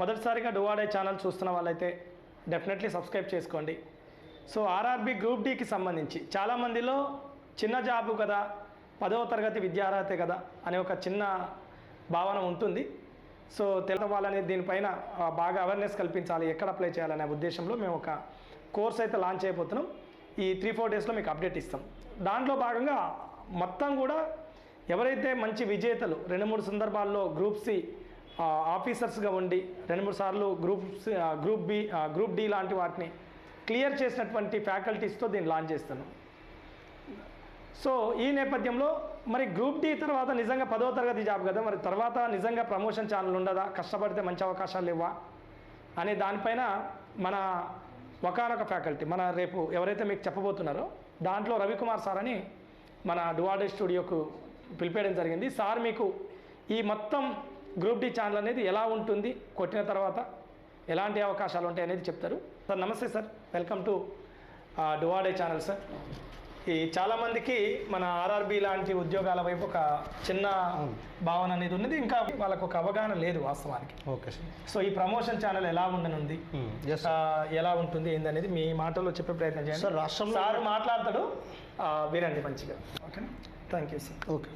మొదటిసారిగా డువాడే ఛానల్ చూస్తున్న వాళ్ళైతే డెఫినెట్లీ సబ్స్క్రైబ్ చేసుకోండి. సో ఆర్ఆర్బి గ్రూప్ డికి సంబంధించి చాలామందిలో చిన్న జాబు కదా పదవ తరగతి విద్యార్హతే కదా అనే ఒక చిన్న భావన ఉంటుంది. సో తెలవాలని దీనిపైన బాగా అవేర్నెస్ కల్పించాలి ఎక్కడ అప్లై చేయాలనే ఉద్దేశంలో మేము ఒక కోర్స్ అయితే లాంచ్ అయిపోతున్నాం. ఈ త్రీ ఫోర్ డేస్లో మీకు అప్డేట్ ఇస్తాం. దాంట్లో భాగంగా మొత్తం కూడా ఎవరైతే మంచి విజేతలు రెండు మూడు సందర్భాల్లో గ్రూప్ సి ఆఫీసర్స్గా ఉండి రెండు మూడు సార్లు groups group B group D లాంటి వాటిని క్లియర్ చేసినటువంటి ఫ్యాకల్టీస్తో దీన్ని లాంచ్ చేస్తున్నాం. సో ఈ నేపథ్యంలో మరి గ్రూప్ డి తర్వాత నిజంగా పదో తరగతి జాబ్ కదా మరి తర్వాత నిజంగా ప్రమోషన్ ఛానల్ ఉండదా కష్టపడితే మంచి అవకాశాలు ఇవ్వా అనే దానిపైన మన ఒకనొక ఫ్యాకల్టీ మన రేపు ఎవరైతే మీకు చెప్పబోతున్నారో దాంట్లో రవికుమార్ సార్ అని మన డువాడే స్టూడియోకు పిలిపేయడం జరిగింది. సార్ మీకు ఈ మొత్తం గ్రూప్ డి ఛానల్ అనేది ఎలా ఉంటుంది కొట్టిన తర్వాత ఎలాంటి అవకాశాలు ఉంటాయి అనేది చెప్తారు. సార్ నమస్తే సార్. వెల్కమ్ టు డువాడే ఛానల్ సార్. ఈ చాలామందికి మన ఆర్ఆర్బి లాంటి ఉద్యోగాల వైపు ఒక చిన్న భావన అనేది ఉన్నది. ఇంకా వాళ్ళకు ఒక అవగాహన లేదు వాస్తవానికి. Okay sir. సో ఈ ప్రమోషన్ ఛానల్ ఎలా ఉండనుంది? ఎలా ఉంటుంది ఏందనేది మీ మాటల్లో చెప్పే ప్రయత్నం చేయండి. సార్, రాష్ట్రంలో- సార్ మాట్లాడతాడు. వినండి మంచిగా. Okay. Thank you sir okay.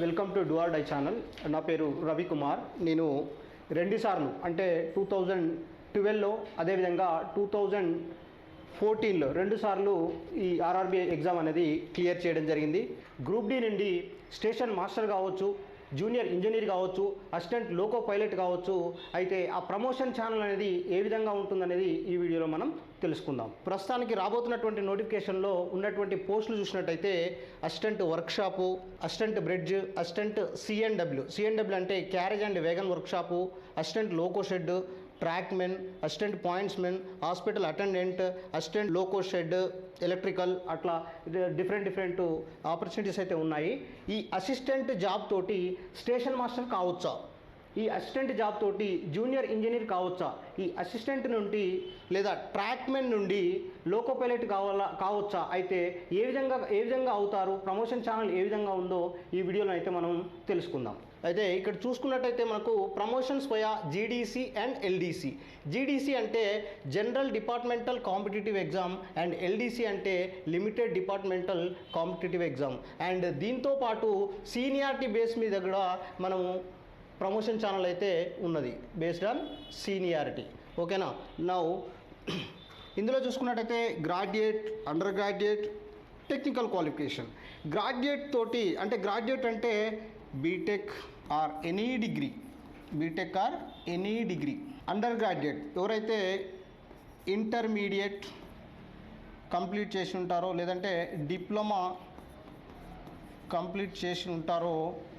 Welcome to do or die channel. నా పేరు రవికుమార్ నేను రెండు సార్లు అంటే టూ థౌజండ్ ట్వెల్వ్లో అదేవిధంగా టూ థౌజండ్ ఫోర్టీన్లో రెండు సార్లు ఈ ఆర్ఆర్బీఐ ఎగ్జామ్ అనేది క్లియర్ చేయడం జరిగింది. గ్రూప్ డి నుండి స్టేషన్ మాస్టర్ కావచ్చు జూనియర్ ఇంజనీర్ కావచ్చు అసిస్టెంట్ లోకో పైలట్ కావచ్చు అయితే ఆ ప్రమోషన్ ఛానల్ అనేది ఏ విధంగా ఉంటుందనేది ఈ వీడియోలో మనం తెలుసుకుందాం. ప్రస్తుతానికి రాబోతున్నటువంటి నోటిఫికేషన్లో ఉన్నటువంటి పోస్టులు చూసినట్టయితే assistant workshop assistant bridge assistant CNW CNW అంటే carriage and wagon workshop assistant loco shed track men assistant points men hospital attendant assistant loco shed electrical అట్లా డిఫరెంట్ డిఫరెంట్ ఆపర్చునిటీస్ అయితే ఉన్నాయి. ఈ అసిస్టెంట్ జాబ్ తోటి స్టేషన్ మాస్టర్ కావచ్చా? ఈ assistant job తోటి junior engineer కావచ్చా? ఈ అసిస్టెంట్ నుండి లేదా ట్రాక్మెన్ నుండి లోకో పైలట్ కావాలా కావచ్చా? అయితే ఏ విధంగా ఏ విధంగా అవుతారు? ప్రమోషన్ ఛానల్ ఏ విధంగా ఉందో ఈ వీడియోలో అయితే మనం తెలుసుకుందాం. అయితే ఇక్కడ చూసుకున్నట్టయితే మనకు ప్రమోషన్స్ పోయా జీడీసీ అండ్ ఎల్డీసీ. జీడీసీ అంటే general departmental competitive exam and LDC అంటే limited departmental competitive exam. And దీంతో పాటు సీనియారిటీ బేస్ మీద కూడా మనము ప్రమోషన్ ఛానల్ అయితే ఉన్నది బేస్డ్ ఆన్ సీనియారిటీ ఓకేనా? నౌ ఇందులో చూసుకున్నట్టయితే graduate under graduate technical qualification graduate తోటి అంటే గ్రాడ్యుయేట్ అంటే BTech or any degree BTech or any degree under graduate ఎవరైతే ఇంటర్మీడియట్ కంప్లీట్ చేసి ఉంటారో లేదంటే డిప్లొమా కంప్లీట్ చేసి ఉంటారో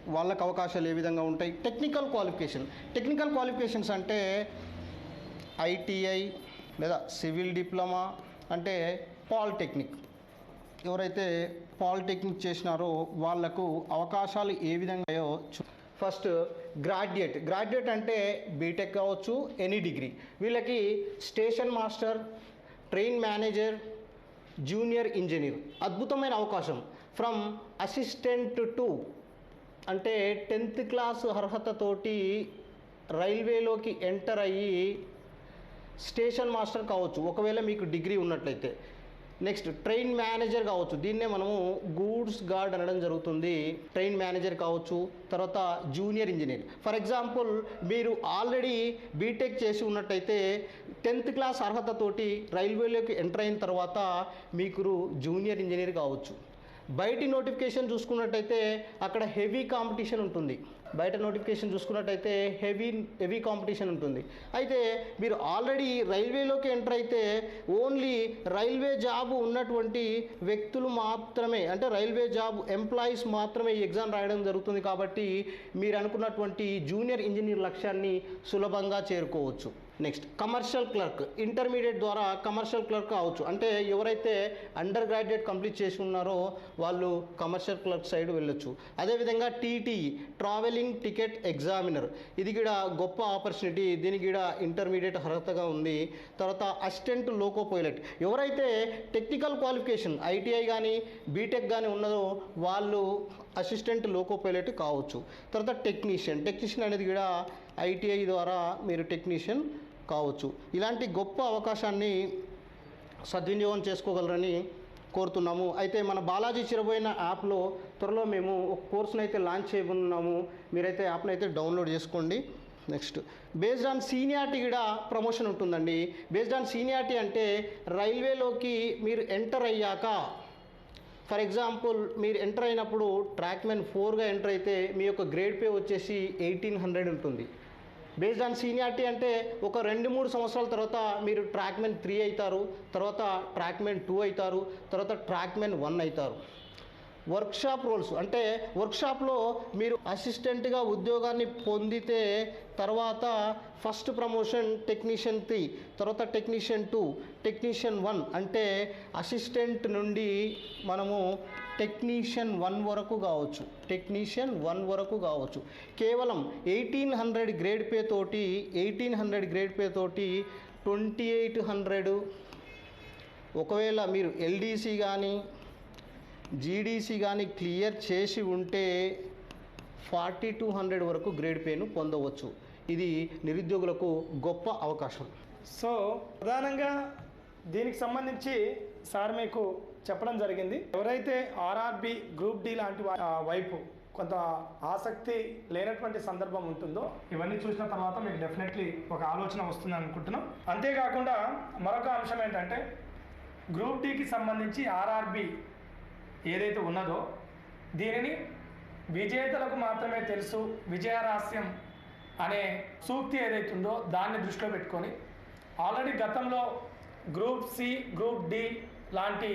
వాళ్ళకి అవకాశాలు ఏ విధంగా ఉంటాయి? టెక్నికల్ క్వాలిఫికేషన్ టెక్నికల్ క్వాలిఫికేషన్స్ అంటే ఐటీఐ లేదా సివిల్ డిప్లొమా అంటే పాలిటెక్నిక్. ఎవరైతే పాలిటెక్నిక్ చేసినారో వాళ్ళకు అవకాశాలు ఏ విధంగా ఫస్ట్ గ్రాడ్యుయేట్. గ్రాడ్యుయేట్ అంటే బీటెక్ కావచ్చు ఎనీ డిగ్రీ. వీళ్ళకి station master train manager junior engineer. అద్భుతమైన అవకాశం. ఫ్రమ్ అసిస్టెంట్ టు అంటే టెన్త్ క్లాస్ అర్హతతోటి రైల్వేలోకి ఎంటర్ అయ్యి స్టేషన్ మాస్టర్ కావచ్చు. ఒకవేళ మీకు డిగ్రీ ఉన్నట్లయితే. నెక్స్ట్ ట్రైన్ మేనేజర్ కావచ్చు. దీన్నే మనము గూడ్స్ గార్డ్ అనడం జరుగుతుంది. ట్రైన్ మేనేజర్ కావచ్చు తర్వాత జూనియర్ ఇంజనీర్. ఫర్ ఎగ్జాంపుల్ మీరు ఆల్రెడీ బీటెక్ చేసి ఉన్నట్టయితే టెన్త్ క్లాస్ అర్హతతోటి రైల్వేలోకి ఎంటర్ అయిన తర్వాత మీకు జూనియర్ ఇంజనీర్ కావచ్చు. బయటి నోటిఫికేషన్ చూసుకున్నట్టయితే అక్కడ హెవీ కాంపిటీషన్ ఉంటుంది. బయట నోటిఫికేషన్ చూసుకున్నట్టయితే హెవీ హెవీ కాంపిటీషన్ ఉంటుంది. అయితే మీరు ఆల్రెడీ రైల్వేలోకి ఎంటర్ అయితే ఓన్లీ రైల్వే జాబ్ ఉన్నటువంటి వ్యక్తులు మాత్రమే అంటే రైల్వే జాబ్ ఎంప్లాయీస్ మాత్రమే ఈ ఎగ్జామ్ రాయడం జరుగుతుంది కాబట్టి మీరు అనుకున్నటువంటి జూనియర్ ఇంజనీర్ లక్ష్యాన్ని సులభంగా చేరుకోవచ్చు. నెక్స్ట్ కమర్షియల్ క్లర్క్ ఇంటర్మీడియట్ ద్వారా కమర్షియల్ క్లర్క్ కావచ్చు. అంటే ఎవరైతే అండర్ గ్రాడ్యుయేట్ కంప్లీట్ చేసి ఉన్నారో వాళ్ళు కమర్షియల్ క్లర్క్ సైడ్ వెళ్ళొచ్చు. అదేవిధంగా టీటీ ట్రావెలింగ్ టికెట్ ఎగ్జామినర్ ఇది కూడా గొప్ప ఆపర్చునిటీ దీనికి కూడా ఇంటర్మీడియట్ అర్హతగా ఉంది. తర్వాత అసిస్టెంట్ లోకో పైలట్ ఎవరైతే టెక్నికల్ క్వాలిఫికేషన్ ఐటీఐ కానీ బీటెక్ కానీ ఉన్నదో వాళ్ళు అసిస్టెంట్ లోకో పైలట్ కావచ్చు. తర్వాత టెక్నీషియన్ టెక్నీషియన్ అనేది కూడా ఐటీఐ ద్వారా మీరు టెక్నీషియన్ కావచ్చు. ఇలాంటి గొప్ప అవకాశాన్ని సద్వినియోగం చేసుకోగలరని కోరుతున్నాము. అయితే మన బాలాజీ చిరబోయిన యాప్లో త్వరలో మేము ఒక కోర్సును అయితే లాంచ్ చేయబోతున్నాము. మీరైతే యాప్ని అయితే డౌన్లోడ్ చేసుకోండి. నెక్స్ట్. బేస్డ్ ఆన్ సీనియారిటీ కూడా ప్రమోషన్ ఉంటుందండి. బేస్డ్ ఆన్ సీనియారిటీ అంటే రైల్వేలోకి మీరు ఎంటర్ అయ్యాక ఫర్ ఎగ్జాంపుల్ మీరు ఎంటర్ అయినప్పుడు ట్రాక్మెన్ ఫోర్గా ఎంటర్ అయితే మీ యొక్క గ్రేడ్ పే వచ్చేసి ఎయిటీన్ హండ్రెడ్ ఉంటుంది. బేస్డ్ ఆన్ సీనియారిటీ అంటే ఒక రెండు మూడు సంవత్సరాల తర్వాత మీరు ట్రాక్మెన్ త్రీ అవుతారు తర్వాత ట్రాక్మెన్ టూ అవుతారు తర్వాత ట్రాక్మెన్ వన్ అవుతారు. వర్క్షాప్ రోల్స్ అంటే వర్క్షాప్లో మీరు అసిస్టెంట్గా ఉద్యోగాన్ని పొందితే తర్వాత ఫస్ట్ ప్రమోషన్ టెక్నీషియన్ త్రీ తర్వాత టెక్నీషియన్ టూ టెక్నీషియన్ వన్ అంటే అసిస్టెంట్ నుండి మనము టెక్నీషియన్ వన్ వరకు కావచ్చు. టెక్నీషియన్ వన్ వరకు కావచ్చు. కేవలం ఎయిటీన్ హండ్రెడ్ గ్రేడ్ పే తోటి ఎయిటీన్ హండ్రెడ్ గ్రేడ్ పే తోటి ట్వంటీ ఎయిట్ హండ్రెడ్ ఒకవేళ మీరు ఎల్డీసీ కానీ జీడీసీ కానీ క్లియర్ చేసి ఉంటే ఫార్టీ టూ హండ్రెడ్ వరకు గ్రేడ్ పేను పొందవచ్చు. ఇది నిరుద్యోగులకు గొప్ప అవకాశం. సో ప్రధానంగా దీనికి సంబంధించి సార్ మీకు చెప్పడం జరిగింది. ఎవరైతే ఆర్ఆర్బి గ్రూప్ డి లాంటి వైపు కొంత ఆసక్తి లేనటువంటి సందర్భం ఉంటుందో ఇవన్నీ చూసిన తర్వాత మీకు డెఫినెట్లీ ఒక ఆలోచన వస్తుంది అనుకుంటున్నాం. అంతేకాకుండా మరొక అంశం ఏంటంటే గ్రూప్ డికి సంబంధించి ఆర్ఆర్బి ఏదైతే ఉన్నదో దీనిని విజేతలకు మాత్రమే తెలుసు విజయరహస్యం అనే సూక్తి ఏదైతే ఉందో దాన్ని దృష్టిలో పెట్టుకొని ఆల్రెడీ గతంలో గ్రూప్ సి గ్రూప్ డి లాంటి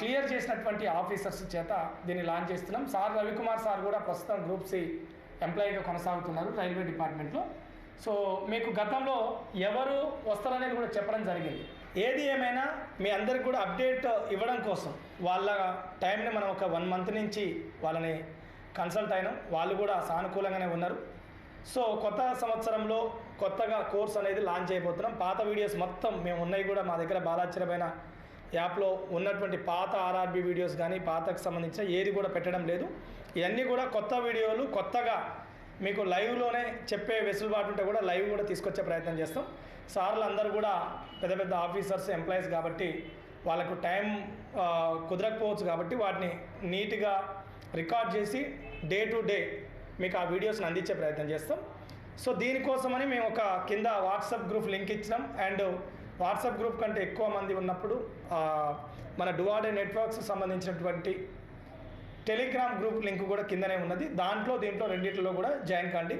క్లియర్ చేసినటువంటి ఆఫీసర్స్ చేత దీన్ని లాంచ్ చేస్తున్నాం. సార్ రవికుమార్ సార్ కూడా ప్రస్తుతం గ్రూప్ సి ఎంప్లాయీగా కొనసాగుతున్నారు రైల్వే డిపార్ట్మెంట్లో. సో మీకు గతంలో ఎవరు వస్తారనేది కూడా చెప్పడం జరిగింది. ఏది ఏమైనా మీ అందరికి కూడా అప్డేట్ ఇవ్వడం కోసం వాళ్ళ టైంని మనం ఒక వన్ మంత్ నుంచి వాళ్ళని కన్సల్ట్ అయినాం. వాళ్ళు కూడా సానుకూలంగానే ఉన్నారు. సో కొత్త సంవత్సరంలో కొత్తగా కోర్స్ అనేది లాంచ్ అయిపోతున్నాం పాత వీడియోస్ మొత్తం మేము ఉన్నాయి కూడా మా దగ్గర బాలాచరమైన యాప్లో ఉన్నటువంటి పాత ఆర్ఆర్బి వీడియోస్ కానీ పాతకు సంబంధించిన ఏది కూడా పెట్టడం లేదు. ఇవన్నీ కూడా కొత్త వీడియోలు కొత్తగా మీకు లైవ్లోనే చెప్పే వెసులుబాటు ఉంటే కూడా లైవ్ కూడా తీసుకొచ్చే ప్రయత్నం చేస్తాం. సార్లు అందరూ కూడా పెద్ద పెద్ద ఆఫీసర్స్ ఎంప్లాయీస్ కాబట్టి వాళ్ళకు టైం కుదరకపోవచ్చు కాబట్టి వాటిని నీట్గా రికార్డ్ చేసి డే టు డే మీకు ఆ వీడియోస్ని అందించే ప్రయత్నం చేస్తాం. సో దీనికోసమని మేము ఒక కింద వాట్సాప్ గ్రూప్ లింక్ ఇచ్చినాం. అండ్ వాట్సాప్ గ్రూప్ కంటే ఎక్కువ మంది ఉన్నప్పుడు మన డువాడే నెట్వర్క్స్ సంబంధించినటువంటి టెలిగ్రామ్ గ్రూప్ లింక్ కూడా కిందనే ఉన్నది. దాంట్లో దీంట్లో రెండింటిలో కూడా జాయిన్ కండి.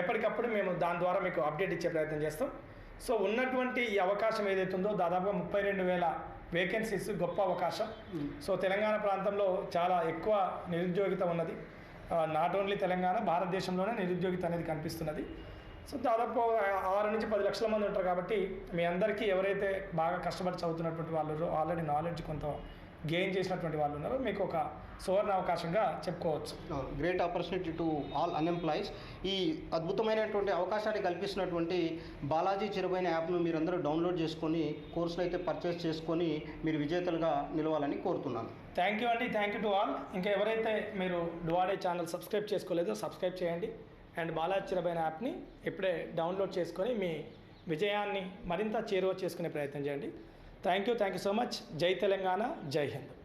ఎప్పటికప్పుడు మేము దాని ద్వారా మీకు అప్డేట్ ఇచ్చే ప్రయత్నం చేస్తాం. సో ఉన్నటువంటి ఈ అవకాశం ఏదైతే ఉందో దాదాపుగా ముప్పై రెండు వేల వేకెన్సీస్ గొప్ప అవకాశం. సో తెలంగాణ ప్రాంతంలో చాలా ఎక్కువ నిరుద్యోగిత ఉన్నది. నాట్ ఓన్లీ తెలంగాణ భారతదేశంలోనే నిరుద్యోగిత అనేది కనిపిస్తున్నది. సో దాదాపు ఆరు నుంచి పది లక్షల మంది ఉంటారు కాబట్టి మీ అందరికీ ఎవరైతే బాగా కష్టపడి చదువుతున్నటువంటి వాళ్ళు ఆల్రెడీ నాలెడ్జ్ కొంత గెయిన్ చేసినటువంటి వాళ్ళు ఉన్నారో. మీకు ఒక సువర్ణ అవకాశంగా చెప్పుకోవచ్చు. Great opportunity to all unemployees ఈ అద్భుతమైనటువంటి అవకాశాన్ని కల్పిస్తున్నటువంటి బాలాజీ చిరుబైన యాప్ను మీరందరూ డౌన్లోడ్ చేసుకొని కోర్సును అయితే పర్చేస్ చేసుకొని మీరు విజేతలుగా నిలవాలని కోరుతున్నాను. థ్యాంక్ యూ అండి. థ్యాంక్ యూ టు ఆల్ ఇంకా ఎవరైతే మీరు డువాడే ఛానల్ సబ్స్క్రైబ్ చేసుకోలేదో సబ్స్క్రైబ్ చేయండి. అండ్ బాలాచిరబైన యాప్ని ఇప్పుడే డౌన్లోడ్ చేసుకొని మీ విజయాన్ని మరింత చేరువ చేసుకునే ప్రయత్నం చేయండి. Thank you thank you so much జై తెలంగాణ జై హింద్